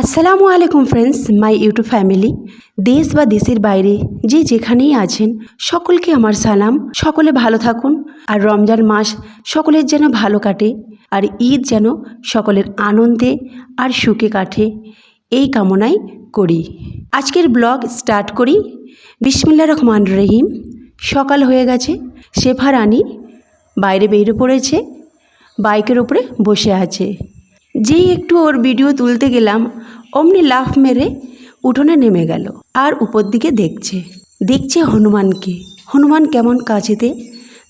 আসসালামু আলাইকুম friends my YouTube family দেশ বা দেশের বাইরে যে যেখানেই আছেন, সকলকে আমার সালাম। সকলে ভালো থাকুন, আর রমজান মাস সকলের যেন ভালো কাটে, আর ঈদ যেন সকলের আনন্দে আর সুখে কাটে, এই কামনাই করি। আজকের ব্লগ স্টার্ট করি। বিসমিল্লা রহমান রহিম, সকাল হয়ে গেছে, শেফা রানী বাইরে বেরিয়ে পড়েছে, বাইকের উপরে বসে আছে। যেই একটু ওর ভিডিও তুলতে গেলাম অমনি লাফ মেরে উঠোনে নেমে গেল আর উপর দিকে দেখছে। দেখছে হনুমানকে। হনুমান কেমন কাছেতে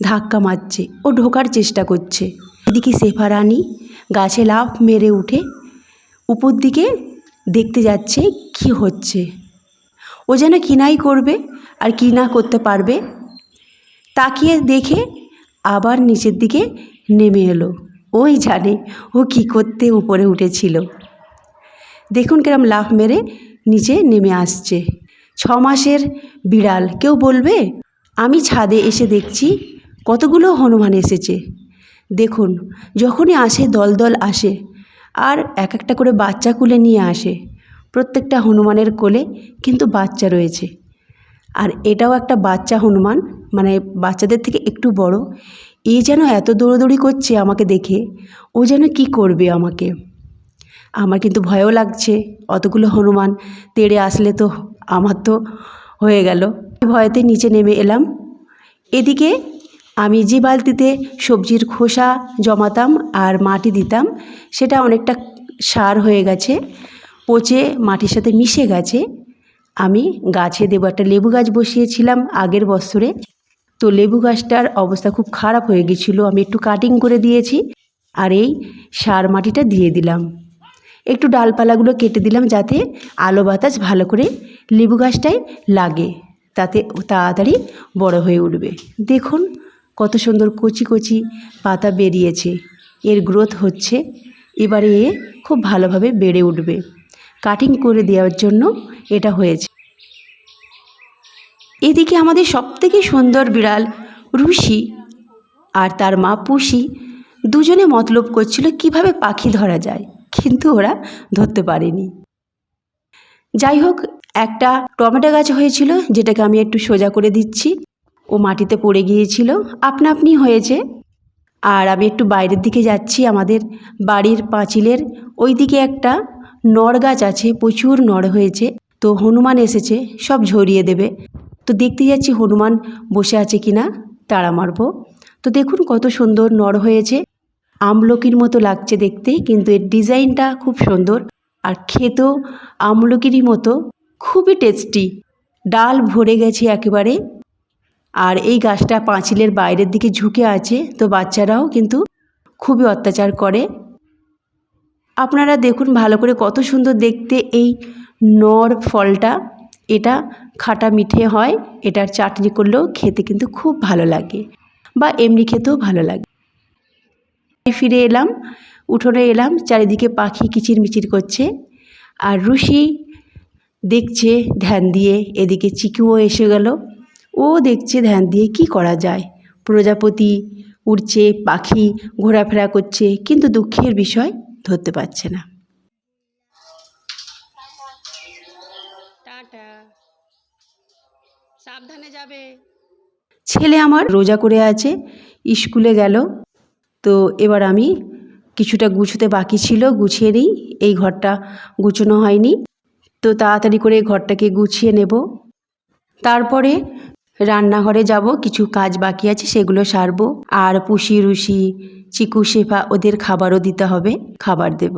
ধাক্কা মারছে ও ঢোকার চেষ্টা করছে। এদিকে শেফা রানী গাছে লাফ মেরে উঠে উপর দিকে দেখতে যাচ্ছে কি হচ্ছে। ও যেন কিনাই করবে আর কি না করতে পারবে তাকিয়ে দেখে আবার নিচের দিকে নেমে এলো। ওই জানে ও কি করতে উপরে উঠেছিল। দেখুন কিরম লাফ মেরে নিচে নেমে আসছে। ছ মাসের বিড়াল, কেউ বলবে, আমি ছাদে এসে দেখছি কতগুলো হনুমান এসেছে। দেখুন, যখনই আসে দল দল আসে, আর এক একটা করে বাচ্চা কুলে নিয়ে আসে। প্রত্যেকটা হনুমানের কোলে কিন্তু বাচ্চা রয়েছে। আর এটাও একটা বাচ্চা হনুমান মানে বাচ্চাদের থেকে একটু বড়। এ যেন এত দৌড়দৌড়ি করছে আমাকে দেখে, ও যেন কি করবে আমাকে। আমার কিন্তু ভয়ও লাগছে। অতগুলো হনুমান তেড়ে আসলে তো আমার তো হয়ে গেল। ভয়েতে নিচে নেমে এলাম। এদিকে আমি যে বালতিতে সবজির খোসা জমাতাম আর মাটি দিতাম, সেটা অনেকটা সার হয়ে গেছে, পচে মাটির সাথে মিশে গেছে। আমি গাছে দেবো একটা লেবু গাছ বসিয়েছিলাম আগের বছরে। তো লেবু গাছটার অবস্থা খুব খারাপ হয়ে গেছিল। আমি একটু কাটিং করে দিয়েছি আর এই সার মাটিটা দিয়ে দিলাম। একটু ডালপালাগুলো কেটে দিলাম যাতে আলো বাতাস ভালো করে লেবু গাছটায় লাগে, তাতে তাড়াতাড়ি বড় হয়ে উঠবে। দেখুন কত সুন্দর কচি কচি পাতা বেরিয়েছে, এর গ্রোথ হচ্ছে, এবারে এ খুব ভালোভাবে বেড়ে উঠবে। কাটিং করে দেওয়ার জন্য এটা হয়েছে। এদিকে আমাদের সবথেকে সুন্দর বিড়াল রুশি আর তার মা পুষি দুজনে মতলব করছিল কীভাবে পাখি ধরা যায়। কিন্তু ওরা ধরতে পারেনি। যাই হোক, একটা টমেটো গাছ হয়েছিল, যেটাকে আমি একটু সোজা করে দিচ্ছি। ও মাটিতে পড়ে গিয়েছিল, আপনা আপনি হয়েছে। আর আমি একটু বাইরের দিকে যাচ্ছি, আমাদের বাড়ির পাঁচিলের ওই দিকে একটা নড় গাছ আছে, প্রচুর নড় হয়েছে। তো হনুমান এসেছে, সব ঝরিয়ে দেবে। তো দেখতে যাচ্ছি হনুমান বসে আছে কি না তাড়া মারবো। তো দেখুন কত সুন্দর নড় হয়েছে। আমলকির মতো লাগছে দেখতে, কিন্তু এর ডিজাইনটা খুব সুন্দর। আর খেতেও আমলকিরই মতো, খুবই টেস্টি ডাল ভরে গেছে একেবারে। আর এই গাছটা পাঁচিলের বাইরের দিকে ঝুঁকে আছে, তো বাচ্চারাও কিন্তু খুবই অত্যাচার করে। আপনারা দেখুন ভালো করে কত সুন্দর দেখতে এই নর ফলটা। এটা খাটা মিঠে হয়, এটার চাটনি করলেও খেতে কিন্তু খুব ভালো লাগে, বা এমনি খেতেও ভালো লাগে। ফিরে এলাম উঠোনে এলাম চারিদিকে পাখি কিচিরমিচির করছে আর রুশি দেখছে ধ্যান দিয়ে এদিকে চিকুও এসে গেল। ও দেখছে ধ্যান দিয়ে কি করা যায়। প্রজাপতি উড়ছে পাখি ঘোরাফেরা করছে কিন্তু দুঃখের বিষয় ধরতে পারছে না। টাটা। সাবধানে যাবে। ছেলে আমার রোজা করে আছে স্কুলে গেল। তো এবার আমি কিছুটা গুছোতে বাকি ছিল, গুছিয়ে নিই। এই ঘরটা গুছোনো হয়নি। তো তাড়াতাড়ি করে ঘরটাকে গুছিয়ে নেব। তারপরে রান্নাঘরে যাব, কিছু কাজ বাকি আছে সেগুলো সারব। আর পুষি, রুষি, চিকু, শেফা, ওদের খাবারও দিতে হবে, খাবার দেব।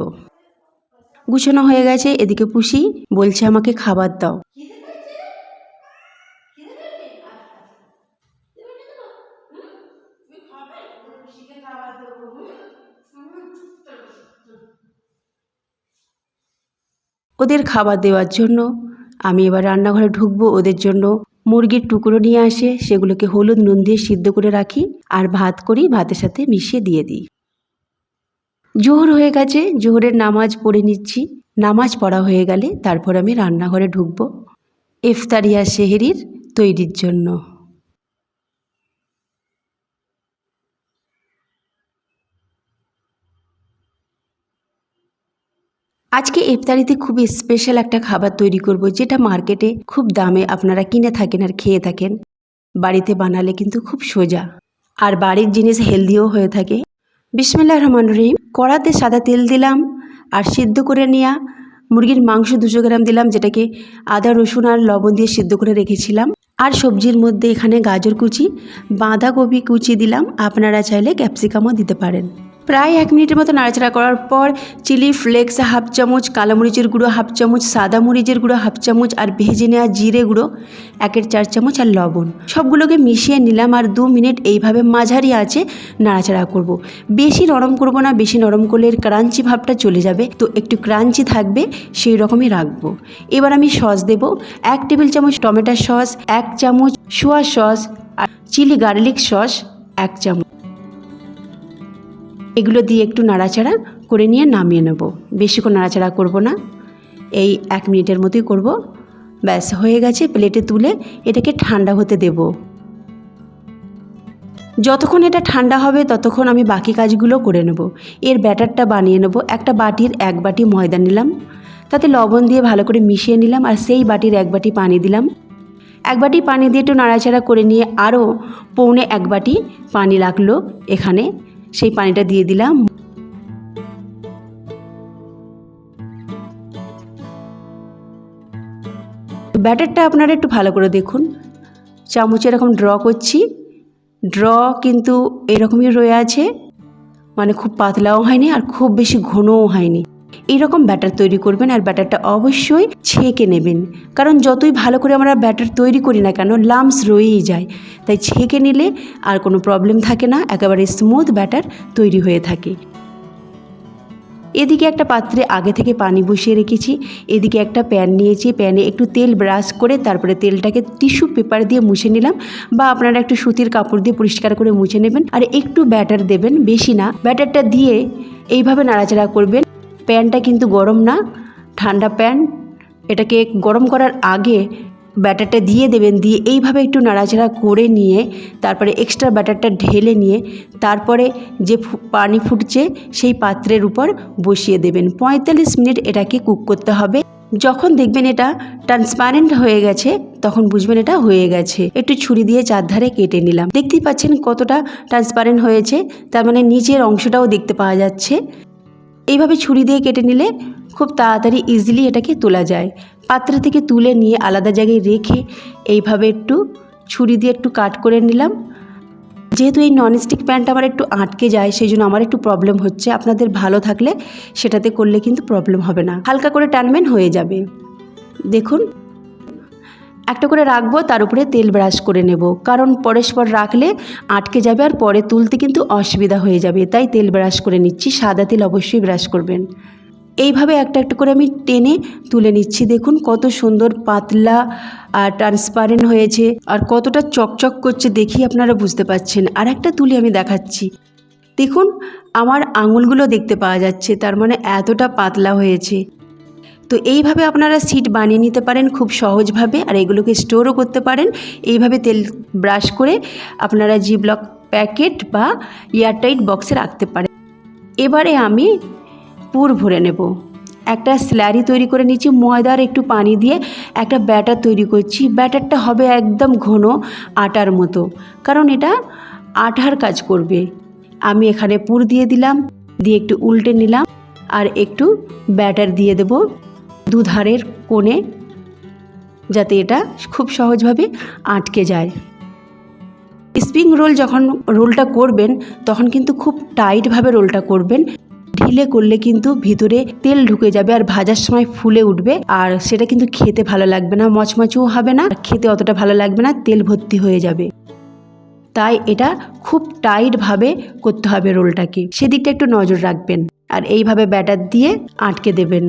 গুছানো হয়ে গেছে, এদিকে পুষি বলছে আমাকে খাবার দাও। ওদের খাবার দেওয়ার জন্য। আমি এবার রান্নাঘরে ঢুকবো, ওদের জন্য মুরগির টুকরো নিয়ে আসে, সেগুলোকে হলুদ নুন দিয়ে সিদ্ধ করে রাখি আর ভাত করি, ভাতের সাথে মিশিয়ে দিয়ে দিই। জোহর হয়ে গেছে, জোহরের নামাজ পড়ে নিচ্ছি। নামাজ পড়া হয়ে গেলে তারপর আমি রান্নাঘরে ঢুকবো। ইফতারিয়া সেহেরির তৈরির জন্য। আজকে ইফতারিতে খুবই স্পেশাল একটা খাবার তৈরি করব, যেটা মার্কেটে খুব দামে আপনারা কিনে থাকেন আর খেয়ে থাকেন। বাড়িতে বানালে কিন্তু খুব সোজা। আর বাড়ির জিনিস হেলদিও হয়ে থাকে। বিসমিল্লাহ রহমান রহিম। কড়াতে সাদা তেল দিলাম আর সিদ্ধ করে নেওয়া মুরগির মাংস দুশো গ্রাম দিলাম, যেটাকে আদা, রসুন আর লবণ দিয়ে সিদ্ধ করে রেখেছিলাম। আর সবজির মধ্যে এখানে গাজর কুচি, বাঁধাকপি কুচি দিলাম। আপনারা চাইলে ক্যাপসিকামও দিতে পারেন। প্রায় এক মিনিটের মতো নাড়াচাড়া করার পর চিলি ফ্লেক্স হাফ চামচ, কালো মরিচের গুঁড়ো হাফ চামচ, সাদা মরিচের গুঁড়ো হাফ চামচ আর ভেজে নেওয়া জিরে গুঁড়ো একের চার চামচ আর লবণ। সবগুলোকে মিশিয়ে নিলাম আর দু মিনিট এইভাবে মাঝারি আছে নাড়াচাড়া করব। বেশি নরম করব না, বেশি নরম করলে এর ক্রাঞ্চি ভাবটা চলে যাবে। তো একটু ক্রাঞ্চি থাকবে, সেই রকমই রাখব। এবার আমি সস দেব। এক টেবিল চামচ টমেটো সস, এক চামচ সোয়া সস আর চিলি গার্লিক সস, এক চামচ। এগুলো দিয়ে একটু নাড়াচাড়া করে নিয়ে নামিয়ে নেব। বেশিক্ষণ নাড়াচাড়া করব না। এই এক মিনিটের মতোই করব। ব্যাস, হয়ে গেছে। প্লেটে তুলে এটাকে ঠান্ডা হতে দেব। যতক্ষণ এটা ঠান্ডা হবে, ততক্ষণ আমি বাকি কাজগুলো করে নেব। এর ব্যাটারটা বানিয়ে নেব। একটা বাটির এক বাটি ময়দা নিলাম। তাতে লবণ দিয়ে ভালো করে মিশিয়ে নিলাম আর সেই বাটির এক বাটি পানি দিলাম। এক বাটি পানি দিয়ে একটু নাড়াচাড়া করে নিয়ে আরও পৌনে এক বাটি পানি লাগল এখানে। সেই পানিটা দিয়ে দিলাম। ব্যাটারটা আপনারা একটু ভালো করে দেখুন। চামচ এরকম ড্র করছি। ড্র কিন্তু এরকমই রয়ে আছে। মানে খুব পাতলাও হয়নি আর খুব বেশি ঘনও হয়নি। এইরকম ব্যাটার তৈরি করবেন আর ব্যাটারটা অবশ্যই ছেঁকে নেবেন। কারণ যতই ভালো করে আমরা ব্যাটার তৈরি করি না কেন লামস রয়েই যায়। তাই ছেঁকে নিলে আর কোনো প্রবলেম থাকে না, একেবারে স্মুথ ব্যাটার তৈরি হয়ে থাকে। এদিকে একটা পাত্রে আগে থেকে পানি বসিয়ে রেখেছি, এদিকে একটা প্যান নিয়েছি প্যানে একটু তেল ব্রাশ করে তারপরে তেলটাকে টিস্যু পেপার দিয়ে মুছে নিলাম বা আপনারা একটু সুতির কাপড় দিয়ে পরিষ্কার করে মুছে নেবেন। আর একটু ব্যাটার দেবেন, বেশি না ব্যাটারটা দিয়ে এইভাবে নাড়াচাড়া করবেন। প্যানটা কিন্তু গরম না, ঠান্ডা প্যান। এটাকে গরম করার আগে ব্যাটারটা দিয়ে দেবেন, দিয়ে এইভাবে একটু নাড়াচাড়া করে নিয়ে, তারপরে এক্সট্রা ব্যাটারটা ঢেলে নিয়ে, তারপরে যে পানি ফুটছে সেই পাত্রের উপর বসিয়ে দেবেন। পঁয়তাল্লিশ মিনিট এটাকে কুক করতে হবে। যখন দেখবেন এটা ট্রান্সপারেন্ট হয়ে গেছে, তখন বুঝবেন এটা হয়ে গেছে। একটু ছুরি দিয়ে চারধারে কেটে নিলাম। দেখতেই পাচ্ছেন কতটা ট্রান্সপারেন্ট হয়েছে, তার মানে নিচের অংশটাও দেখতে পাওয়া যাচ্ছে। এইভাবে ছুরি দিয়ে কেটে নিলে খুব তাড়াতাড়ি ইজিলি এটাকে তোলা যায়। পাত্র থেকে তুলে নিয়ে আলাদা জায়গায় রেখে এইভাবে একটু ছুরি দিয়ে একটু কাট করে নিলাম। যেহেতু এই ননস্টিক প্যান্ট আমার একটু আটকে যায় সেই জন্য আমার একটু প্রবলেম হচ্ছে। আপনাদের ভালো থাকলে সেটাতে করলে কিন্তু প্রবলেম হবে না। হালকা করে টানবেন, হয়ে যাবে। দেখুন একটা করে রাখব, তার উপরে তেল ব্রাশ করে নেব। কারণ পরস্পর রাখলে আটকে যাবে আর পরে তুলতে কিন্তু অসুবিধা হয়ে যাবে। তাই তেল ব্রাশ করে নিচ্ছি, সাদা তেল অবশ্যই ব্রাশ করবেন। এইভাবে একটা একটা করে আমি টেনে তুলে নিচ্ছি। দেখুন কত সুন্দর পাতলা আর ট্রান্সপারেন্ট হয়েছে আর কতটা চকচক করছে দেখি আপনারা বুঝতে পারছেন আর একটা তুলে আমি দেখাচ্ছি। দেখুন, আমার আঙুলগুলো দেখতে পাওয়া যাচ্ছে, তার মানে এতটা পাতলা হয়েছে। তো এইভাবে আপনারা সিট বানিয়ে নিতে পারেন খুব সহজভাবে আর এগুলোকে স্টোরও করতে পারেন। এইভাবে তেল ব্রাশ করে আপনারা জি ব্লক প্যাকেট বা এয়ারটাইট বক্সে রাখতে পারেন। এবারে আমি পুর ভরে নেব। একটা স্ল্যারি তৈরি করে নিচ্ছি, ময়দার একটু পানি দিয়ে একটা ব্যাটার তৈরি করছি। ব্যাটারটা হবে একদম ঘন আটার মতো, কারণ এটা আঠার কাজ করবে। আমি এখানে পুর দিয়ে দিলাম, দিয়ে একটু উল্টে নিলাম আর একটু ব্যাটার দিয়ে দেব। দুধারের কোণে, যাতে এটা খুব সহজভাবে আটকে যায়। স্প্রিং রোল যখন রোলটা করবেন, তখন কিন্তু খুব টাইটভাবে রোলটা করবেন। ঢিলে করলে কিন্তু ভিতরে তেল ঢুকে যাবে আর ভাজার সময় ফুলে উঠবে আর সেটা কিন্তু খেতে ভালো লাগবে না, মচমচও হবে না, খেতে অতটা ভালো লাগবে না, তেল ভর্তি হয়ে যাবে। তাই এটা খুব টাইটভাবে করতে হবে রোলটাকে। সেদিকটা একটু নজর রাখবেন আর এইভাবে ব্যাটার দিয়ে আটকে দেবেন।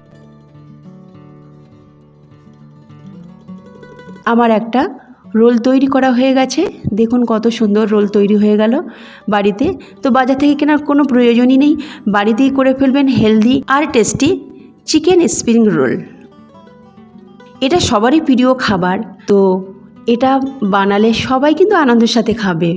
আমার একটা রোল তৈরি করা হয়ে গেছে। দেখুন কত সুন্দর রোল তৈরি হয়ে গেল বাড়িতে। তো বাজার থেকে কেনার কোনো প্রয়োজনই নেই। বাড়িতেই করে ফেলবেন হেলদি আর টেস্টি চিকেন স্প্রিং রোল। এটা সবারই প্রিয় খাবার। তো এটা বানালে সবাই কিন্তু আনন্দের সাথে খাবে।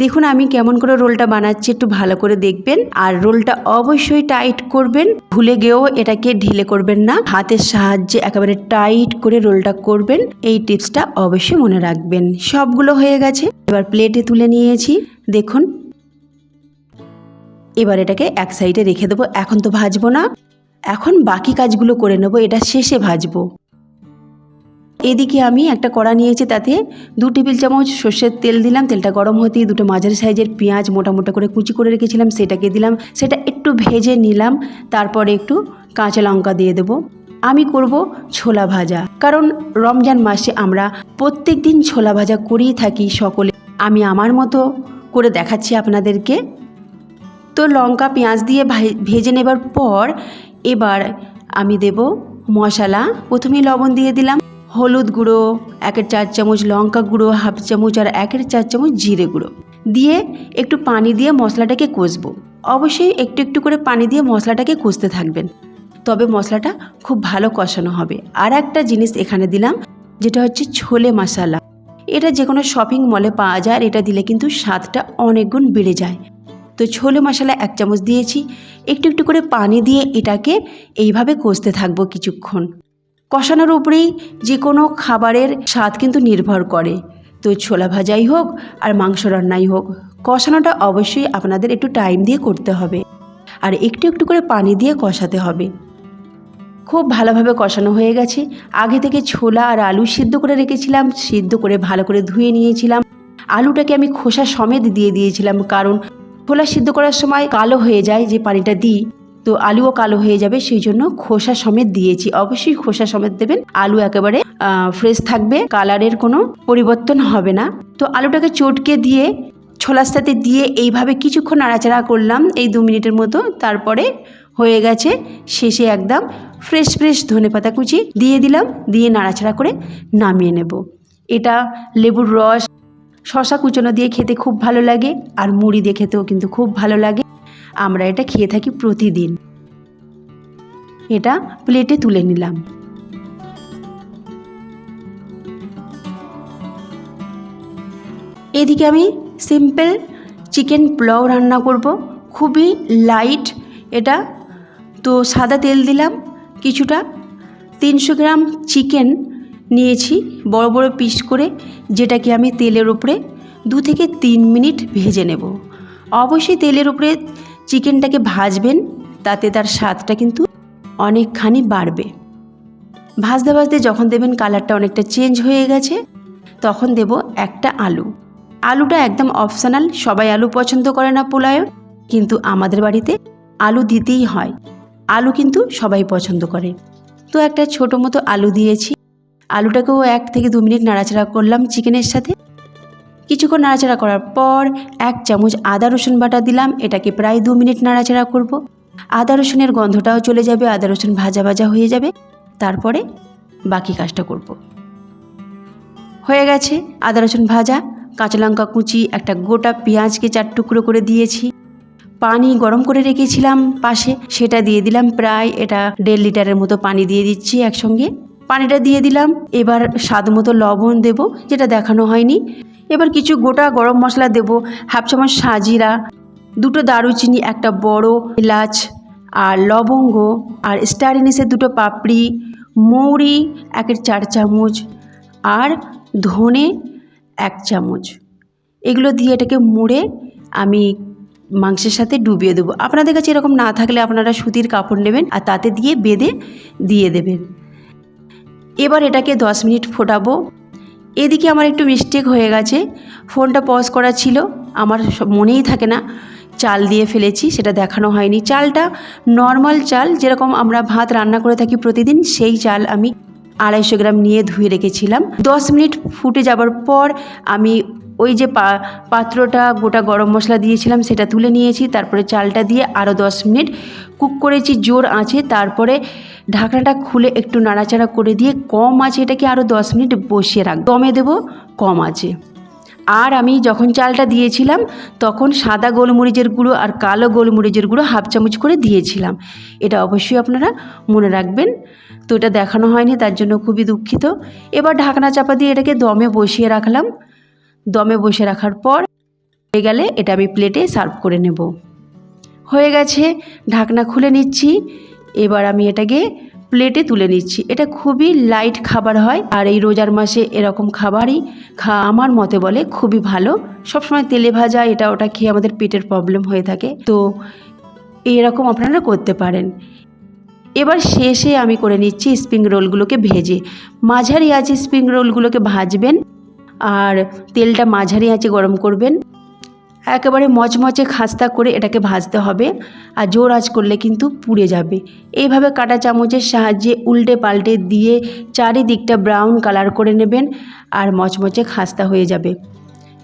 দেখুন আমি কেমন করে রোলটা বানাচ্ছি, একটু ভালো করে দেখবেন। আর রোলটা অবশ্যই টাইট করবেন, ভুলে গিয়েও এটাকে ঢিলে করবেন না। হাতের সাহায্যে একেবারে টাইট করে রোলটা করবেন, এই টিপসটা অবশ্যই মনে রাখবেন। সবগুলো হয়ে গেছে, এবার প্লেটে তুলে নিয়েছি, দেখুন। এবার এটাকে এক সাইডে রেখে দেবো, এখন তো ভাজবো না। এখন বাকি কাজগুলো করে নেব, এটা শেষে ভাজবো। এদিকে আমি একটা কড়া নিয়েছি তাতে দু টেবিল চামচ সর্ষের তেল দিলাম, তেলটা গরম হতেই দুটো মাঝারি সাইজের পেঁয়াজ মোটা মোটা করে কুচি করে রেখেছিলাম, সেটাকে দিলাম, সেটা একটু ভেজে নিলাম, তারপরে একটু কাঁচা লঙ্কা দিয়ে দেবো। আমি করব ছোলা ভাজা, কারণ রমজান মাসে আমরা প্রত্যেক দিন ছোলা ভাজা করেই থাকি সকলে। আমি আমার মতো করে দেখাচ্ছি আপনাদেরকে। তো লঙ্কা, পেঁয়াজ দিয়ে ভেজে নেবার পর এবার আমি দেব মশলা, প্রথমেই লবণ দিয়ে দিলাম। হলুদ গুঁড়ো, একের চার চামচ লঙ্কা গুঁড়ো, হাফ চামচ আর একের চার চামচ জিরে গুঁড়ো। দিয়ে একটু পানি দিয়ে মশলাটাকে কষবো। অবশ্যই একটু একটু করে পানি দিয়ে মশলাটাকে কষতে থাকবেন। তবে মশলাটা খুব ভালো কষানো হবে। আর একটা জিনিস এখানে দিলাম, যেটা হচ্ছে ছোলে মশালা। এটা যে কোনো শপিং মলে পাওয়া যায় আর এটা দিলে কিন্তু স্বাদটা অনেক গুণ বেড়ে যায়। তো ছোলে মশলা এক চামচ দিয়েছি। একটু একটু করে পানি দিয়ে এটাকে এইভাবে কষতে থাকব কিছুক্ষণ। কষানোর উপরেই যে কোনো খাবারের স্বাদ কিন্তু নির্ভর করে। তো ছোলা ভাজাই হোক আর মাংস রান্নাই হোক, কষানোটা অবশ্যই আপনাদের একটু টাইম দিয়ে করতে হবে। আর একটু একটু করে পানি দিয়ে কষাতে হবে। খুব ভালোভাবে কষানো হয়ে গেছে। আগে থেকে ছোলা আর আলু সিদ্ধ করে রেখেছিলাম, সিদ্ধ করে ভালো করে ধুয়ে নিয়েছিলাম। আলুটাকে আমি খোসা সমেত দিয়ে দিয়েছিলাম, কারণ ছোলা সিদ্ধ করার সময় কালো হয়ে যায় যে পানিটা দিই। তো আলুও কালো হয়ে যাবে, সেই জন্য খোসা সমেত দিয়েছি। অবশ্যই খোসা সমেত দেবেন। আলু একেবারে ফ্রেশ থাকবে কালারের কোনো পরিবর্তন হবে না। তো আলুটাকে চটকে দিয়ে, ছোলার সাথে দিয়ে এইভাবে কিছুক্ষণ নাড়াচাড়া করলাম এই দু মিনিটের মতো। তারপরে হয়ে গেছে শেষে একদম ফ্রেশ ফ্রেশ ধনে পাতা কুচি দিয়ে দিলাম, দিয়ে নাড়াচাড়া করে নামিয়ে নেব। এটা লেবুর রস শশা কুচনো দিয়ে খেতে খুব ভালো লাগে, আর মুড়ি দিয়ে খেতেও কিন্তু খুব ভালো লাগে। আমরা এটা খেয়ে থাকি প্রতিদিন। এটা প্লেটে তুলে নিলাম। এদিকে আমি সিম্পল চিকেন পোলাও রান্না করব। খুবই লাইট এটা। তো সাদা তেল দিলাম। কিছুটা তিনশো গ্রাম চিকেন নিয়েছি বড় বড় পিস করে, যেটাকে আমি তেলের উপরে দু থেকে তিন মিনিট ভেজে নেব। অবশ্যই তেলের উপরে চিকেনটাকে ভাজবেন, তাতে তার স্বাদটা কিন্তু অনেকখানি বাড়বে। ভাজতে ভাজতে যখন দেবেন কালারটা অনেকটা চেঞ্জ হয়ে গেছে, তখন দেব একটা আলু। আলুটা একদম অপশনাল, সবাই আলু পছন্দ করে না পোলাও কিন্তু আমাদের বাড়িতে আলু দিতেই হয়। আলু কিন্তু সবাই পছন্দ করে। তো একটা ছোটো মতো আলু দিয়েছি। আলুটাকেও এক থেকে দু মিনিট নাড়াচাড়া করলাম চিকেনের সাথে। কিছুক্ষণ নাড়াচাড়া করার পর এক চামচ আদা রসুন বাটা দিলাম। এটাকে প্রায় দু মিনিট নাড়াচাড়া করব। আদা রসুনের গন্ধটাও চলে যাবে, আদা রসুন ভাজা ভাজা হয়ে যাবে। তারপরে বাকি কাজটা করব। হয়ে গেছে, আদা রসুন ভাজা, কাঁচা লঙ্কা কুচি, একটা গোটা পেঁয়াজকে চার টুকরো করে দিয়েছি। পানি গরম করে রেখেছিলাম পাশে, সেটা দিয়ে দিলাম প্রায় এটা দেড় লিটারের মতো পানি দিয়ে দিচ্ছি একসঙ্গে। পানিটা দিয়ে দিলাম, এবার স্বাদ মতো লবণ দেব, যেটা দেখানো হয়নি। এবার কিছু গোটা গরম মশলা দেব, হাফ চামচ সাজিরা, দুটো দারুচিনি, একটা বড় এলাচ আর লবঙ্গ আর স্টার ইনিসের দুটো পাপড়ি, মৌরি, একের চার চামচ আর ধনে এক চামচ। এগুলো দিয়ে এটাকে মুড়ে আমি মাংসের সাথে ডুবিয়ে দেবো। আপনাদের কাছে এরকম না থাকলে আপনারা সুতির কাপড় নেবেন আর তাতে দিয়ে বেঁধে দিয়ে দেবেন। এবার এটাকে দশ মিনিট ফোটাবো। এদিকে আমার একটু মিস্টেক হয়ে গেছে। ফোনটা পজ করা ছিল, আমার মনেই থাকে না। চাল দিয়ে ফেলেছি, সেটা দেখানো হয়নি। চালটা নর্মাল চাল, যেরকম আমরা ভাত রান্না করে থাকি প্রতিদিন, সেই চাল আমি আড়াইশো গ্রাম নিয়ে ধুয়ে রেখেছিলাম। দশ মিনিট ফুটে যাবার পর আমি ওই যে পাত্রটা গোটা গরম মশলা দিয়েছিলাম, সেটা তুলে নিয়েছি, তারপরে চালটা দিয়ে আরও দশ মিনিট কুক করেছি, জোর আঁচে, তারপরে ঢাকনাটা খুলে একটু নাড়াচাড়া করে দিয়ে কম আছে এটাকে আরও দশ মিনিট বসিয়ে রাখ, দমে দেবো কম আছে আর আমি যখন চালটা দিয়েছিলাম, তখন সাদা গোলমরিচের গুঁড়ো আর কালো গোলমরিচের গুঁড়ো হাফ চামচ করে দিয়েছিলাম। এটা অবশ্যই আপনারা মনে রাখবেন। তো এটা দেখানো হয়নি, তার জন্য খুবই দুঃখিত। এবার ঢাকনা চাপা দিয়ে এটাকে দমে বসিয়ে রাখলাম। দমে বসে রাখার পর হয়ে গেলে এটা আমি প্লেটে সার্ভ করে নেব। হয়ে গেছে, ঢাকনা খুলে নিচ্ছি। এবার আমি এটাকে প্লেটে তুলে নিচ্ছি। এটা খুবই লাইট খাবার হয় আর এই রোজার মাসে এরকম খাবারই খা আমার মতে বলে খুবই ভালো। সবসময় তেলে ভাজা এটা ওটা খেয়ে আমাদের পেটের প্রবলেম হয়ে থাকে। তো এরকম আপনারা করতে পারেন। এবার শেষে আমি করে নিচ্ছি স্প্রিং রোলগুলোকে ভেজে। মাঝারি আছে স্প্রিং রোলগুলোকে ভাজবেন। আর তেলটা মাঝারি আঁচে গরম করবেন। একেবারে মচমচে খাস্তা করে এটাকে ভাজতে হবে। আর জোর আঁচ করলে কিন্তু পুড়ে যাবে। এইভাবে কাটা চামচের সাহায্যে উল্টে পাল্টে দিয়ে চারিদিকটা ব্রাউন কালার করে নেবেন আর মচমচে খাস্তা হয়ে যাবে।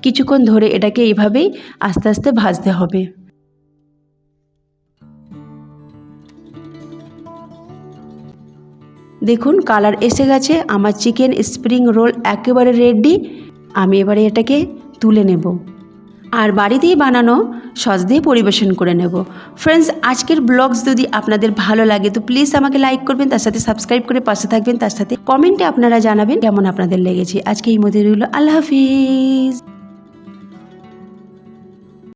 কিছুক্ষণ ধরে এটাকে এইভাবেই আস্তে আস্তে ভাজতে হবে। দেখুন কালার এসে গেছে, আমার চিকেন স্প্রিং রোল একেবারে রেডি আমি এবারে এটাকে তুলে নেব। আর বাড়িতেই বানানো, সস দিয়ে পরিবেশন করে নেব। ফ্রেন্ডস আজকের ব্লগস যদি আপনাদের ভালো লাগে, তো প্লিজ আমাকে লাইক করবেন, তার সাথে সাবস্ক্রাইব করে পাশে থাকবেন, তার সাথে কমেন্টে আপনারা জানাবেন কেমন আপনাদের লেগেছে। আজকে এই মধ্যে রইল, আল্লাহ হাফিজ।